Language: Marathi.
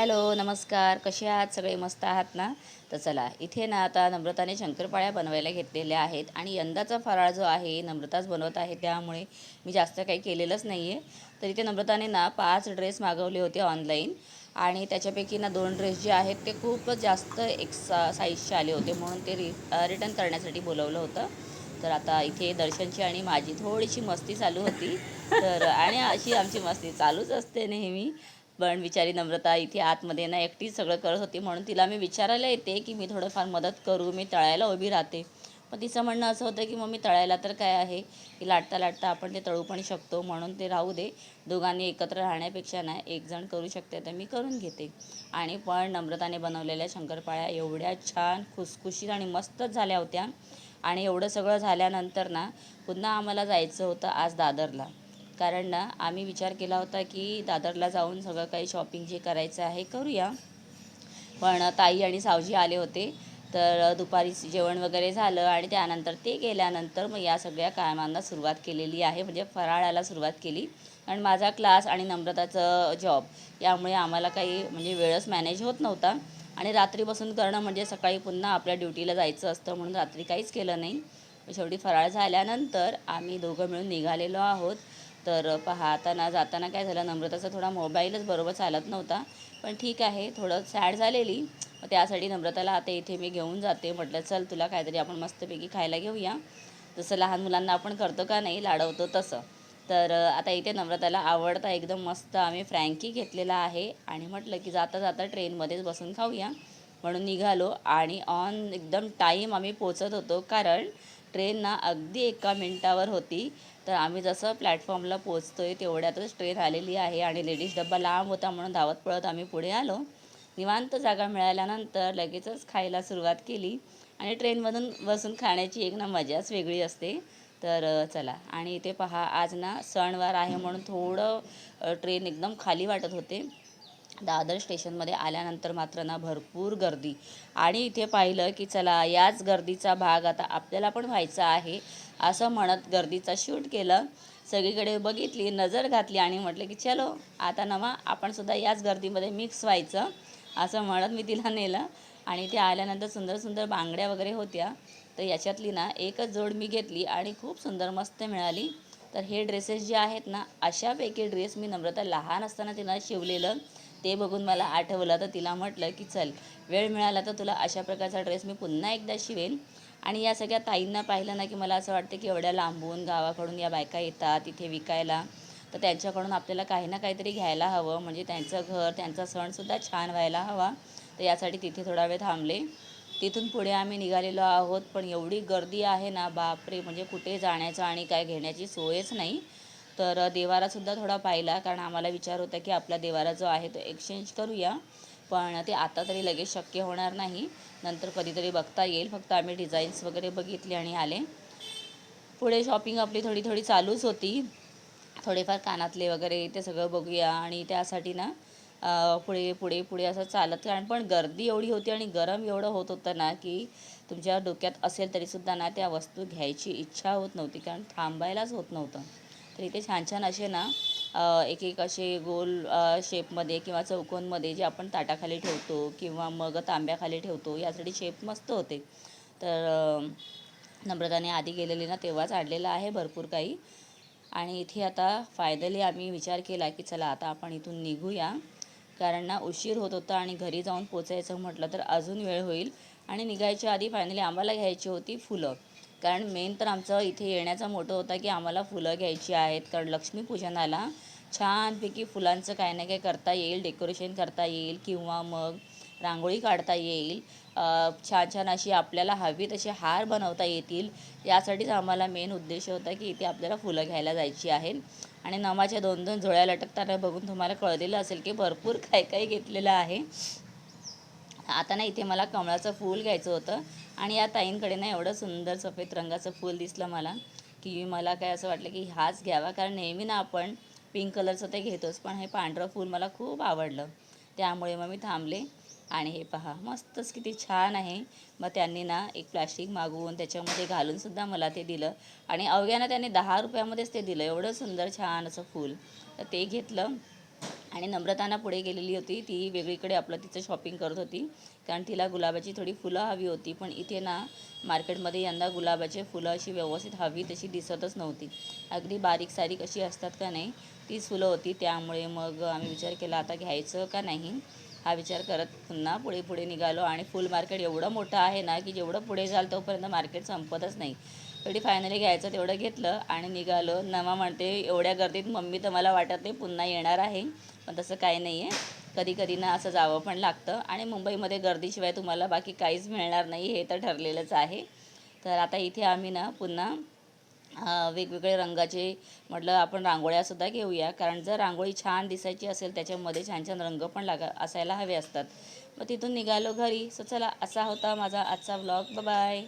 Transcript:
हॅलो नमस्कार. कसे आहात? सगळे मस्त आहात ना? तर चला इथे ना आता नम्रताने शंकरपाळ्या बनवायला घेतलेल्या आहेत आणि यंदाचा फराळ जो आहे नम्रताच बनवत आहे. त्यामुळे मी जास्त काही केलेलंच नाही आहे तर इथे नम्रताने ना पाच ड्रेस मागवले होते ऑनलाईन आणि त्याच्यापैकी ना दोन ड्रेस जे आहेत ते खूपच जास्त एक सा साईजचे आले होते म्हणून ते रि रिटर्न करण्यासाठी बोलवलं होतं. तर आता इथे दर्शनची आणि माझी थोडीशी मस्ती चालू होती. तर आणि अशी आमची मस्ती चालूच असते नेहमी. पण बिचारी नम्रता इथे आतमध्ये ना एकटीच सगळं करत होती म्हणून तिला मी विचारायला येते की मी थोडंफार मदत करू मी तळायला उभी राहते. पण तिचं म्हणणं असं होतं की मग मी तळायला तर काय आहे? की लाटता लाटता आपण ते तळू पण शकतो म्हणून ते राहू दे. दोघांनी एकत्र राहण्यापेक्षा ना एक जण करू शकते तर मी करून घेते. आणि पण नम्रताने बनवलेल्या शंकरपाळ्या एवढ्या छान खुसखुशीत आणि मस्तच झाल्या होत्या. आणि एवढं सगळं झाल्यानंतर ना पुन्हा आम्हाला जायचं होतं आज दादरला. कारण ना आम्ही विचार केला होता की दादरला जाऊन सगळं काही शॉपिंग जे करायचं आहे करूया. पण ताई आणि सावजी आले होते. तर दुपारी जेवण वगैरे झालं आणि त्यानंतर ते गेल्यानंतर मग या सगळ्या कामांना सुरुवात केलेली आहे. म्हणजे फराळाला सुरुवात केली. कारण माझा क्लास आणि नम्रताचं जॉब यामुळे आम्हाला काही म्हणजे वेळच मॅनेज होत नव्हता. आणि रात्री बसून करणं म्हणजे सकाळी पुन्हा आपल्या ड्युटीला जायचं असतं म्हणून रात्री काहीच केलं नाही. शेवटी फराळ झाल्यानंतर आम्ही दोघं मिळून निघालेलो आहोत. तर पाहताना जाताना काय झालं नम्रताचा थोडा मोबाईलच बरोबर चालत नव्हता. पण ठीक आहे थोडं सॅड झालेली. मग त्यासाठी नम्रताला आता इथे मी घेऊन जाते. म्हटलं चल तुला काहीतरी आपण मस्तपैकी खायला घेऊया. जसं लहान मुलांना आपण करतो का नाही लाडवतो तसं. तर आता इथे नम्रताला आवडता एकदम मस्त आम्ही फ्रँकी घेतलेला आहे. आणि म्हटलं की जाता जाता ट्रेनमध्येच बसून खाऊया. म्हणून निघालो आणि ऑन एकदम टाईम आम्ही पोचत होतो. कारण ट्रेन ना अगदी एका मिनटावर होती. तर आम्ही जसं प्लॅटफॉर्मला पोचतो आहे तेवढ्यातच ट्रेन आलेली आहे आणि लेडीज डब्बा लांब होता म्हणून धावत पळत आम्ही पुढे आलो. निवांत जागा मिळाल्यानंतर लगेचच खायला सुरुवात केली आणि ट्रेनमधून बसून खाण्याची एक ना मजाच वेगळी असते. तर चला आणि इथे पहा आज ना सणवार आहे म्हणून थोडं ट्रेन एकदम खाली वाटत होते. दादर स्टेशनमध्ये आल्यानंतर मात्र ना भरपूर गर्दी. आणि इथे पाहिलं की चला याच गर्दीचा भाग आता आपल्याला पण व्हायचा आहे असं म्हणत गर्दीचा शूट केलं. सगळीकडे बघितली नजर घातली आणि म्हटलं की चलो आता नवा आपण सुद्धा याच गर्दीमध्ये मिक्स व्हायचं असं म्हणत मी तिला नेलं. आणि ते आल्यानंतर सुंदर सुंदर बांगड्या वगैरे होत्या. तर याच्यातली ना एकच जोड मी घेतली आणि खूप सुंदर मस्त मिळाली. तर हे ड्रेसेस जे आहेत ना अशापैकी ड्रेस मी नम्रता लहान असताना तिनं शिवलेलं. ते बघून मला आठवलं. तर तिला म्हटलं की चल वेळ मिळाला तर तुला अशा प्रकारचा ड्रेस मी पुन्हा एकदा शिवेन. आणि या सगळ्या ताईंना पाहिलं ना की मला असं वाटतं की एवढ्या लांबून गावाकडून या बायका येतात तिथे विकायला. तर त्यांच्याकडून आपल्याला काही ना काहीतरी घ्यायला हवं. म्हणजे त्यांचं घर त्यांचा सणसुद्धा छान व्हायला हवा. तर यासाठी तिथे थोडा वेळ थांबले. तिथून पुढे आम्ही निघालेलो आहोत. पण एवढी गर्दी आहे ना बापरे! म्हणजे कुठे जाण्याचं आणि काय घेण्याची सोयच नाही. तर देवारासुद्धा थोडा पाहिला कारण आम्हाला विचार होता की आपला देवारा जो आहे तो एक्सचेंज करूया. पण ते आता तरी लगेच शक्य होणार नाही. नंतर कधीतरी बघता येईल. फक्त आम्ही डिझाईन्स वगैरे बघितले आणि आले. पुढे शॉपिंग आपली थोडी थोडी चालूच होती. थोडेफार कानातले वगैरे ते सगळं बघूया आणि त्यासाठी ना पुढे पुढे पुढे असं चालत. कारण पण गर्दी एवढी होती आणि गरम एवढं होत होतं ना की तुमच्या डोक्यात असेल तरीसुद्धा ना त्या वस्तू घ्यायची इच्छा होत नव्हती. कारण थांबायलाच होत नव्हतं. तर इथे छान छान असे ना एक एक असे गोल शेपमध्ये किंवा चौकोनमध्ये जे आपण ताटाखाली ठेवतो किंवा मग तांब्याखाली ठेवतो यासाठी शेप मस्त होते. तर नम्रताने आधी गेलेली ना तेव्हाच आणलेलं आहे भरपूर काही. आणि इथे आता फायनली आम्ही विचार केला की चला आता आपण इथून निघूया. कारण ना उशीर होत होता आणि घरी जाऊन पोचायचं म्हटलं तर अजून वेळ होईल. आणि निघायच्या आधी फायनली आम्हाला घ्यायची होती फुलं. कारण मेन तर आमचं इथे येण्याचा मोठं होता की आम्हाला फुलं घ्यायची आहेत. कारण लक्ष्मीपूजनाला छानपैकी फुलांचं काही ना काही करता येईल डेकोरेशन करता येईल किंवा मग रांगोळी काढता येईल. छान छान अशी आपल्याला हवी तसे हार बनवता येतील. यासाठीच आम्हाला मेन उद्देश होता की इथे आपल्याला फुलं घ्यायला जायची आहेत. आणि नमाच्या दोन दोन झोळ्या लटकताना बघून तुम्हाला कळलेलं असेल की भरपूर काय काय घेतलेलं आहे. आता ना इथे मला कमळाचं फूल घ्यायचं होतं आणि या ताईंकडे ना एवढं सुंदर सफेद रंगाचं फूल दिसलं मला की मला काय असं वाटलं की हाच घ्यावा कारण नेहमी ना आपण पिंक कलरचं ते घेतोच पण हे पांढरं फूल मला खूप आवडलं. त्यामुळे मग मी थांबले आणि हे पहा मस्तच किती छान आहे. मग त्यांनी ना एक प्लास्टिक मागवून त्याच्यामध्ये घालूनसुद्धा मला ते दिलं आणि अवघ्यानं त्यांनी दहा रुपयामध्येच ते दिलं एवढं सुंदर छान असं फूल. तर ते घेतलं. आणि नम्रताना पुढे गेलेली होती. ती वेगळीकडे आपलं तिचं शॉपिंग करत होती. कारण तिला गुलाबाची थोडी फुलं हवी होती. पण इथे ना मार्केटमध्ये यंदा गुलाबाचे फुलं अशी व्यवस्थित हवी तशी दिसतच नव्हती. अगदी बारीक सारीक अशी असतात का नाही तीच फुलं होती. त्यामुळे मग आम्ही विचार केला आता घ्यायचं का नाही? हा विचार करत पुन्हा पुढे पुढे निघालो. आणि फुल मार्केट एवढं मोठं आहे ना की जेवढं पुढे जाल तोपर्यंत मार्केट संपतच नाही. तरी फायनली घ्यायचं तेवढं घेतलं आणि निघालो. नमा म्हणते एवढ्या गर्दीत मम्मी तर मला वाटत नाही पुन्हा येणार आहे. पण तसं काही नाही आहे कधी कधी ना असं जावं पण लागतं. आणि मुंबईमध्ये गर्दीशिवाय तुम्हाला बाकी काहीच मिळणार नाही हे तर ठरलेलंच आहे. तर आता इथे आम्ही ना पुन्हा वेगवेगळे रंगाचे म्हटलं आपण रांगोळ्यासुद्धा घेऊया. कारण जर रांगोळी छान दिसायची असेल त्याच्यामध्ये छान छान रंग पण लागा असायला हवे असतात. मग तिथून निघालो घरी. सो चला असा होता माझा आजचा ब्लॉग बाय